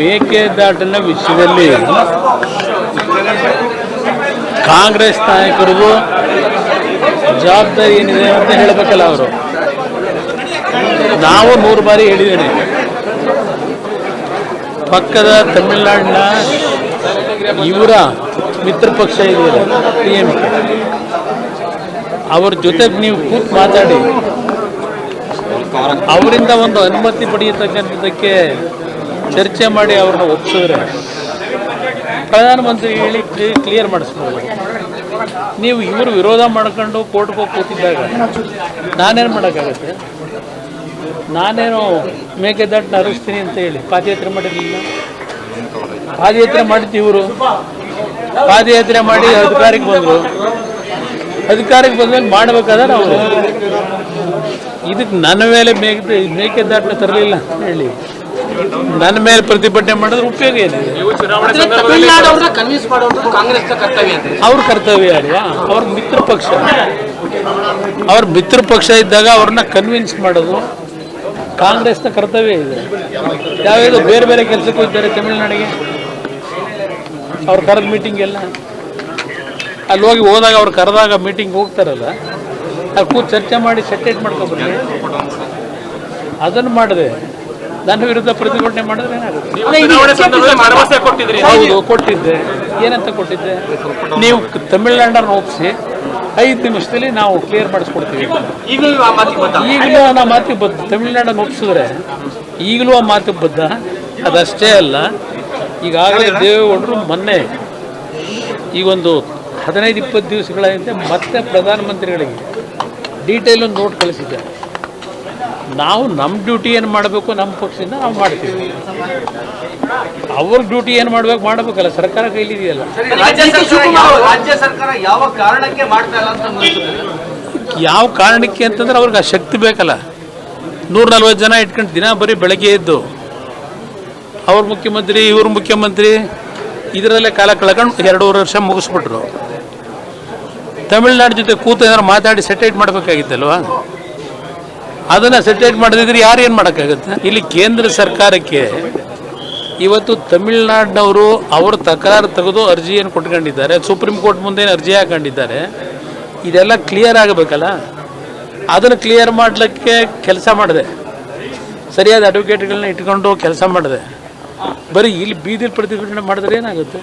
ಮೇಕೆದಾಟಿನ ವಿಷಯದಲ್ಲಿ ಕಾಂಗ್ರೆಸ್ ನಾಯಕರಿಗೂ ಜವಾಬ್ದಾರಿ ಏನಿದೆ ಅಂತ ಹೇಳಬೇಕಲ್ಲ ಅವರು. ನಾವು ಮೂರು ಬಾರಿ ಹೇಳಿದ್ದೇನೆ. ಪಕ್ಕದ ತಮಿಳುನಾಡಿನ ಇವರ ಮಿತ್ರ ಪಕ್ಷ ಇದೆಯಲ್ಲ ಟಿ ಎಂ ಕೆ. ಅವ್ರ ಜೊತೆಗೆ ನೀವು ಕೂತ್ ಮಾತಾಡಿ. ಅವರಿಂದ ಒಂದು ಅನುಮತಿ ಪಡೆಯತಕ್ಕಂಥದ್ದಕ್ಕೆ ಚರ್ಚೆ ಮಾಡಿ ಅವ್ರನ್ನ ಒಪ್ಸಿದ್ರೆ ಪ್ರಧಾನಮಂತ್ರಿ ಹೇಳಿ ಕ್ಲಿಯರ್ ಮಾಡಿಸ್ಬೋದು ನೀವು ಇವರು ವಿರೋಧ ಮಾಡ್ಕೊಂಡು ಕೋರ್ಟ್ಗೆ ಹೋಗಿ ಕೂತಿದ್ದಾಗ ನಾನೇನು ಮಾಡೋಕ್ಕಾಗತ್ತೆ? ನಾನೇನು ಮೇಕೆದಾಟನ್ನ ಹರಿಸ್ತೀನಿ ಅಂತ ಹೇಳಿ ಪಾದಯಾತ್ರೆ ಮಾಡಿರಲಿಲ್ಲ ಪಾದಯಾತ್ರೆ ಮಾಡಿದ್ದು ಇವರು. ಪಾದಯಾತ್ರೆ ಮಾಡಿ ಅಧಿಕಾರಕ್ಕೆ ಬಂದರು. ಅಧಿಕಾರಕ್ಕೆ ಬಂದ್ಮೇಲೆ ಮಾಡಬೇಕಾದ್ರೆ ಅವರು. ಇದಕ್ಕೆ ನನ್ನ ಮೇಲೆ ಮೇಕೆ ಮೇಕೆದಾಟನ್ನ ತರಲಿಲ್ಲ ಹೇಳಿ. ನನ್ನ ಮೇಲೆ ಪ್ರತಿಭಟನೆ ಮಾಡಿದ್ರೆ ಉಪಯೋಗ ಏನಿದೆ ಕನ್ವಿನ್ಸ್ ಮಾಡೋದು ಕಾಂಗ್ರೆಸ್ನ ಕರ್ತವ್ಯ ಅವ್ರ ಕರ್ತವ್ಯ ಅಲ್ವಾ ಅವ್ರ ಮಿತ್ರ ಪಕ್ಷ. ಅವ್ರ ಮಿತ್ರ ಪಕ್ಷ ಇದ್ದಾಗ ಅವ್ರನ್ನ ಕನ್ವಿನ್ಸ್ ಮಾಡೋದು ಕಾಂಗ್ರೆಸ್ನ ಕರ್ತವ್ಯ ಇದೆ. ಯಾವ್ಯಾವ ಬೇರೆ ಬೇರೆ ಕೆಲಸಕ್ಕೂ ಹೋಗ್ತಾರೆ ತಮಿಳ್ನಾಡಿಗೆ. ಅವ್ರು ಕರೆದ ಮೀಟಿಂಗ್ ಎಲ್ಲ. ಅಲ್ಲಿ ಹೋಗಿ ಹೋದಾಗ ಅವ್ರು ಕರೆದಾಗ ಮೀಟಿಂಗ್ ಹೋಗ್ತಾರಲ್ಲ ಅಲ್ಲಿ ಕೂತು ಚರ್ಚೆ ಮಾಡಿ ಸೆಟೇಟ್ ಮಾಡ್ಕೊಬರ್ರಿ ಅದನ್ನು ಮಾಡಿದೆ. ನನ್ನ ವಿರುದ್ಧ ಪ್ರತಿಭಟನೆ ಮಾಡಿದ್ರೆ ಏನಾಗುತ್ತೆ? ಹೌದು ಕೊಟ್ಟಿದ್ದೆ. ಏನಂತ ಕೊಟ್ಟಿದ್ದೆ? ನೀವು ತಮಿಳ್ನಾಡನ್ನು ಒಪ್ಪಿಸಿ ಐದು ನಿಮಿಷದಲ್ಲಿ ನಾವು ಕ್ಲಿಯರ್ ಮಾಡಿಸ್ಕೊಡ್ತೀವಿ. ಈಗಲೂ ಆ ಮಾತಿಗೆ ಬದ್ಧ? ತಮಿಳ್ನಾಡನ್ನು ಒಪ್ಸಿದ್ರೆ ಈಗಲೂ ಆ ಮಾತಿಗೆ ಬದ್ಧ. ಅದಷ್ಟೇ ಅಲ್ಲ ಈಗಾಗಲೇ ದೇವೇಗೌಡರು ಮೊನ್ನೆ ಈಗೊಂದು ಹದಿನೈದು ಇಪ್ಪತ್ತು ದಿವಸಗಳ ಹಿಂದೆ ಮತ್ತೆ ಪ್ರಧಾನಮಂತ್ರಿಗಳಿಗೆ ಡೀಟೇಲ್ ಒಂದು ನೋಟ್ ಕಳಿಸಿದ್ದಾರೆ. ನಾವು ನಮ್ಮ ಡ್ಯೂಟಿ ಏನು ಮಾಡಬೇಕು ನಮ್ಮ ಪಕ್ಷದಿಂದ ನಾವು ಮಾಡ್ತೀವಿ. ಅವ್ರ ಡ್ಯೂಟಿ ಏನು ಮಾಡ್ಬೇಕು ಮಾಡಬೇಕಲ್ಲ ಸರ್ಕಾರ ಕೈಲಿದೆಯಲ್ಲ ರಾಜ್ಯ ಸರ್ಕಾರ ರಾಜ್ಯ ಸರ್ಕಾರ ಯಾವ ಕಾರಣಕ್ಕೆ ಮಾಡ್ತಾ ಇಲ್ಲ ಅಂತ ಅನ್ಸುತ್ತೆ? ಯಾವ ಕಾರಣಕ್ಕೆ ಅಂತಂದ್ರೆ ಅವ್ರಿಗೆ ಆ ಶಕ್ತಿ ಬೇಕಲ್ಲ. ನೂರ ನಲ್ವತ್ತು ಜನ ಇಟ್ಕೊಂಡು ದಿನ ಬರೀ ಬೆಳಗ್ಗೆ ಎದ್ದು ಅವ್ರ ಮುಖ್ಯಮಂತ್ರಿ ಇವ್ರ ಮುಖ್ಯಮಂತ್ರಿ ಇದರಲ್ಲೇ ಕಾಲ ಕಳ್ಕೊಂಡು ಎರಡೂವರೆ ವರ್ಷ ಮುಗಿಸ್ಬಿಟ್ರು. ತಮಿಳ್ನಾಡು ಜೊತೆ ಕೂತು ಏನಾದ್ರು ಮಾತಾಡಿ ಸೆಟೈಟ್ ಮಾಡಬೇಕಾಗಿತ್ತಲ್ವಾ? ಅದನ್ನು ಸೆಟೈಟ್ ಮಾಡದಿದ್ರೆ ಯಾರು ಏನು ಮಾಡೋಕ್ಕಾಗುತ್ತೆ? ಇಲ್ಲಿ ಕೇಂದ್ರ ಸರ್ಕಾರಕ್ಕೆ ಇವತ್ತು ತಮಿಳ್ನಾಡಿನವರು ಅವರು ತಕರಾರು ತೆಗೆದು ಅರ್ಜಿಯನ್ನು ಕೊಟ್ಕೊಂಡಿದ್ದಾರೆ. ಸುಪ್ರೀಂ ಕೋರ್ಟ್ ಮುಂದೆ ಅರ್ಜಿ ಹಾಕೊಂಡಿದ್ದಾರೆ. ಇದೆಲ್ಲ ಕ್ಲಿಯರ್ ಆಗಬೇಕಲ್ಲ? ಅದನ್ನು ಕ್ಲಿಯರ್ ಮಾಡಲಿಕ್ಕೆ ಕೆಲಸ ಮಾಡಿದೆ. ಸರಿಯಾದ ಅಡ್ವೊಕೇಟ್ಗಳನ್ನ ಇಟ್ಕೊಂಡು ಕೆಲಸ ಮಾಡಿದೆ. ಬರೀ ಇಲ್ಲಿ ಬೀದಿಲಿ ಪ್ರತಿಭಟನೆ ಮಾಡಿದ್ರೆ ಏನಾಗುತ್ತೆ?